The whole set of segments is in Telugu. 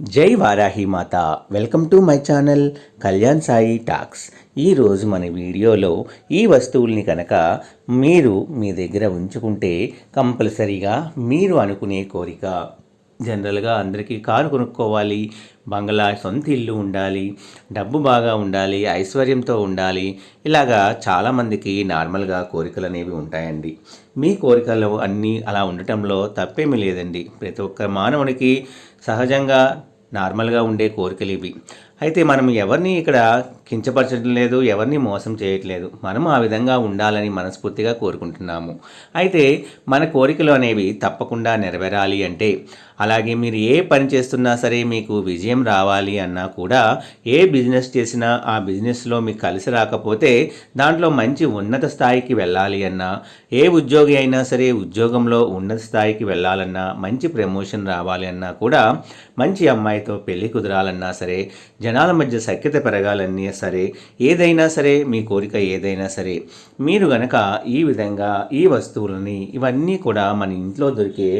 జై వారాహి మాత. Welcome to my channel Kalyan Sai talks. ఈరోజు మన వీడియోలో ఈ వస్తువుల్ని కనుక మీరు మీ దగ్గర ఉంచుకుంటే కంపల్సరీగా మీరు అనుకునే కోరిక. జనరల్గా అందరికీ కారు కొనుక్కోవాలి బంగ్లా సొంత ఇల్లు ఉండాలి డబ్బు బాగా ఉండాలి ఐశ్వర్యంతో ఉండాలి ఇలాగా చాలామందికి నార్మల్గా కోరికలు అనేవి ఉంటాయండి. మీ కోరికలు అన్నీ అలా ఉండటంలో తప్పేమీ లేదండి. ప్రతి ఒక్క మానవునికి సహజంగా నార్మల్గా ఉండే కోరికలు ఇవి. అయితే మనం ఎవరిని ఇక్కడ కించపరచడం లేదు ఎవరిని మోసం చేయట్లేదు. మనం ఆ విధంగా ఉండాలని మనస్ఫూర్తిగా కోరుకుంటున్నాము. అయితే మన కోరికలు అనేవి తప్పకుండా నెరవేరాలి అంటే అలాగే మీరు ఏ పని చేస్తున్నా సరే మీకు విజయం రావాలి అన్నా కూడా ఏ బిజినెస్ చేసినా ఆ బిజినెస్లో మీకు కలిసి రాకపోతే దాంట్లో మంచి ఉన్నత స్థాయికి వెళ్ళాలి అన్నా ఏ ఉద్యోగి అయినా సరే ఉద్యోగంలో ఉన్నత స్థాయికి వెళ్ళాలన్నా మంచి ప్రమోషన్ రావాలి అన్నా కూడా మంచి అమ్మాయితో పెళ్ళి కుదరాలన్నా సరే జనాల మధ్య సఖ్యత పెరగాలన్నా సరే ఏదైనా సరే మీ కోరిక ఏదైనా సరే మీరు గనక ఈ విధంగా ఈ వస్తువులని ఇవన్నీ కూడా మన ఇంట్లో దొరికే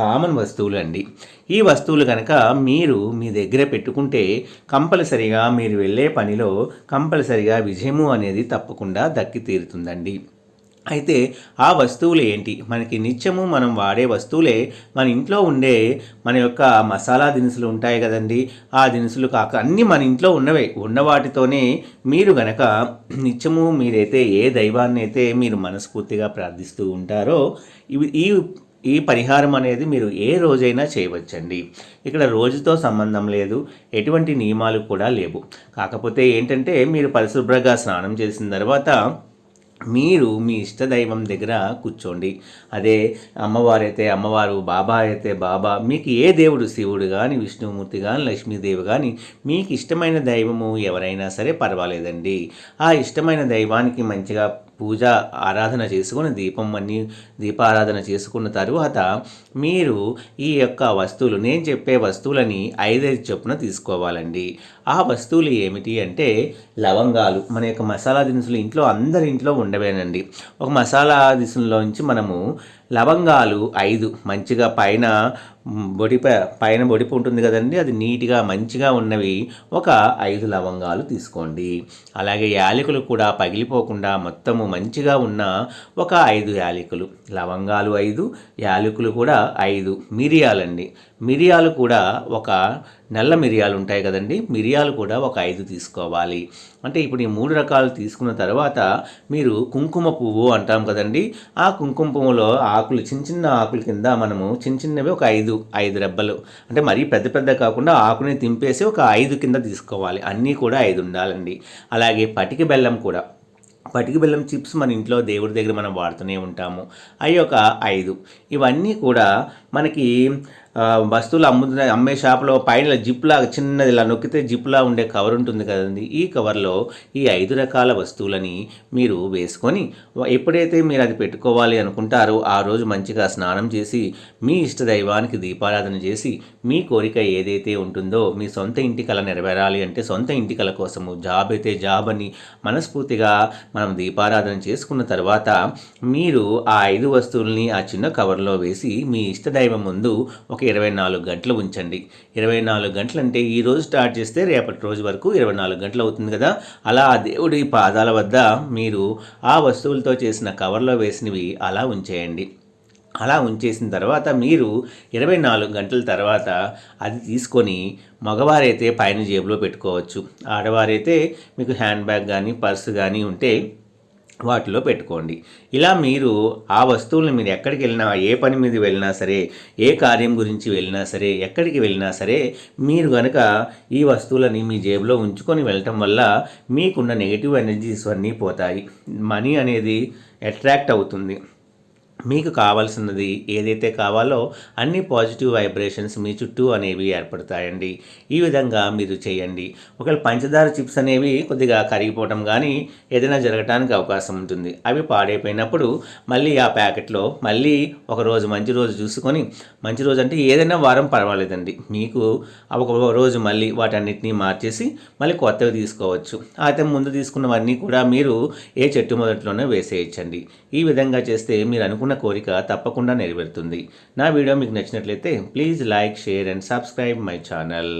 కామన్ వస్తువులు అండి ఈ వస్తువులు కనుక మీరు మీ దగ్గర పెట్టుకుంటే కంపల్సరిగా మీరు వెళ్ళే పనిలో కంపల్సరిగా విజయము అనేది తప్పకుండా దక్కి తీరుతుందండి. అయితే ఆ వస్తువులు ఏంటి? మనకి నిత్యము మనం వాడే వస్తువులే. మన ఇంట్లో ఉండే మన యొక్క మసాలా దినుసులు ఉంటాయి కదండి. ఆ దినుసులు కాక అన్నీ మన ఇంట్లో ఉన్నవే. ఉన్న వాటితోనే మీరు గనక నిత్యము మీరైతే ఏ దైవాన్ని అయితే మీరు మనస్ఫూర్తిగా ప్రార్థిస్తూ ఉంటారో ఇవి ఈ ఈ పరిహారం అనేది మీరు ఏ రోజైనా చేయవచ్చండి. ఇక్కడ రోజుతో సంబంధం లేదు ఎటువంటి నియమాలు కూడా లేవు. కాకపోతే ఏంటంటే మీరు పరిశుభ్రంగా స్నానం చేసిన తర్వాత మీరు మీ ఇష్టదైవం దగ్గర కూర్చోండి. అదే అమ్మవారైతే అమ్మవారు బాబా అయితే బాబా మీకు ఏ దేవుడు శివుడు కానీ విష్ణుమూర్తి కానీ లక్ష్మీదేవి కానీ మీకు ఇష్టమైన దైవము ఎవరైనా సరే పర్వాలేదండి. ఆ ఇష్టమైన దైవానికి మంచిగా పూజ ఆరాధన చేసుకుని దీపం అన్ని దీపారాధన చేసుకున్న తరువాత మీరు ఈ యొక్క వస్తువులు నేను చెప్పే వస్తువులని ఐదైదు చొప్పున తీసుకోవాలండి. ఆ వస్తువులు ఏమిటి అంటే లవంగాలు. మన యొక్క మసాలా దినుసులు ఇంట్లో అందరి ఇంట్లో ఉండవేనండి. ఒక మసాలా దినుసుల్లోంచి మనము లవంగాలు ఐదు మంచిగా పైన బొడిప పైన బొడిపు ఉంటుంది కదండి. అది నీట్గా మంచిగా ఉన్నవి ఒక ఐదు లవంగాలు తీసుకోండి. అలాగే యాలకులు కూడా పగిలిపోకుండా మొత్తము మంచిగా ఉన్న ఒక ఐదు యాలకులు లవంగాలు ఐదు యాలకులు కూడా ఐదు. మిరియాలండి. మిరియాలు కూడా ఒక నల్ల మిరియాలు ఉంటాయి కదండి. మిరియాలు కూడా ఒక ఐదు తీసుకోవాలి. అంటే ఇప్పుడు ఈ మూడు రకాలు తీసుకున్న తర్వాత మీరు కుంకుమ పువ్వు అంటాం కదండి. ఆ కుంకుమ పువ్వులో ఆకులు చిన్న చిన్న ఆకుల కింద మనము చిన్న చిన్నవి ఒక ఐదు ఐదు రెబ్బలు. అంటే మరీ పెద్ద పెద్ద కాకుండా ఆకుని తింపేసి ఒక ఐదు కింద తీసుకోవాలి. అన్నీ కూడా ఐదు ఉండాలండి. అలాగే పటిక బెల్లం కూడా. పటికి బెల్లం చిప్స్ మన ఇంట్లో దేవుడి దగ్గర మనం వాడుతూనే ఉంటాము. అవి ఒక ఐదు. ఇవన్నీ కూడా మనకి వస్తువులు అమ్ముతున్న అమ్మే షాప్లో పైన జిప్లా చిన్నది ఇలా నొక్కితే జిప్లా ఉండే కవర్ ఉంటుంది కదండి. ఈ కవర్లో ఈ ఐదు రకాల వస్తువులని మీరు వేసుకొని ఎప్పుడైతే మీరు అది పెట్టుకోవాలి అనుకుంటారో ఆ రోజు మంచిగా స్నానం చేసి మీ ఇష్ట దైవానికి దీపారాధన చేసి మీ కోరిక ఏదైతే ఉంటుందో మీ సొంత ఇంటి కళ నెరవేరాలి అంటే సొంత ఇంటి కళ కోసము జాబ్ అయితే జాబ్ అని మనస్ఫూర్తిగా మనం దీపారాధన చేసుకున్న తర్వాత మీరు ఆ ఐదు వస్తువుల్ని ఆ చిన్న కవర్లో వేసి మీ ఇష్టదైవం ముందు ఒక ఒక ఇరవై నాలుగు గంటలు ఉంచండి. ఇరవై నాలుగు గంటలు అంటే ఈ రోజు స్టార్ట్ చేస్తే రేపటి రోజు వరకు ఇరవై నాలుగు గంటలు అవుతుంది కదా? అలా ఆ దేవుడి పాదాల వద్ద మీరు ఆ వస్తువులతో చేసిన కవర్లో వేసినవి అలా ఉంచేయండి. అలా ఉంచేసిన తర్వాత మీరు ఇరవై నాలుగు గంటల తర్వాత అది తీసుకొని మగవారైతే పైన జేబులో పెట్టుకోవచ్చు. ఆడవారైతే మీకు హ్యాండ్ బ్యాగ్ కానీ పర్స్ కానీ ఉంటే వాటిలో పెట్టుకోండి. ఇలా మీరు ఆ వస్తువులను మీరు ఎక్కడికి వెళ్ళినా ఏ పని మీద వెళ్ళినా సరే ఏ కార్యం గురించి వెళ్ళినా సరే ఎక్కడికి వెళ్ళినా సరే మీరు కనుక ఈ వస్తువులని మీ జేబులో ఉంచుకొని వెళ్ళటం వల్ల మీకున్న నెగిటివ్ ఎనర్జీస్ అన్నీ పోతాయి. మనీ అనేది అట్రాక్ట్ అవుతుంది. మీకు కావాల్సినది ఏదైతే కావాలో అన్ని పాజిటివ్ వైబ్రేషన్స్ మీ చుట్టూ అనేవి ఏర్పడతాయండి. ఈ విధంగా మీరు చేయండి. ఒకవేళ పంచదార చిప్స్ అనేవి కొద్దిగా కరిగిపోవటం కానీ ఏదైనా జరగటానికి అవకాశం ఉంటుంది. అవి పాడైపోయినప్పుడు మళ్ళీ ఆ ప్యాకెట్లో మళ్ళీ ఒక రోజు మంచి రోజు చూసుకొని మంచి రోజు అంటే ఏదైనా వారం పర్వాలేదండి. మీకు ఒక రోజు మళ్ళీ వాటన్నిటిని మార్చేసి మళ్ళీ కొత్తవి తీసుకోవచ్చు. అయితే ముందు తీసుకున్నవన్నీ కూడా మీరు ఏ చెట్టు మొదట్లోనే వేసేయచ్చండి. ఈ విధంగా చేస్తే మీరు అనుకున్న అనుకున్న కోరిక తప్పకుండా నెరవేరుతుంది. నా వీడియో మీకు నచ్చినట్లయితే please like share and subscribe my channel.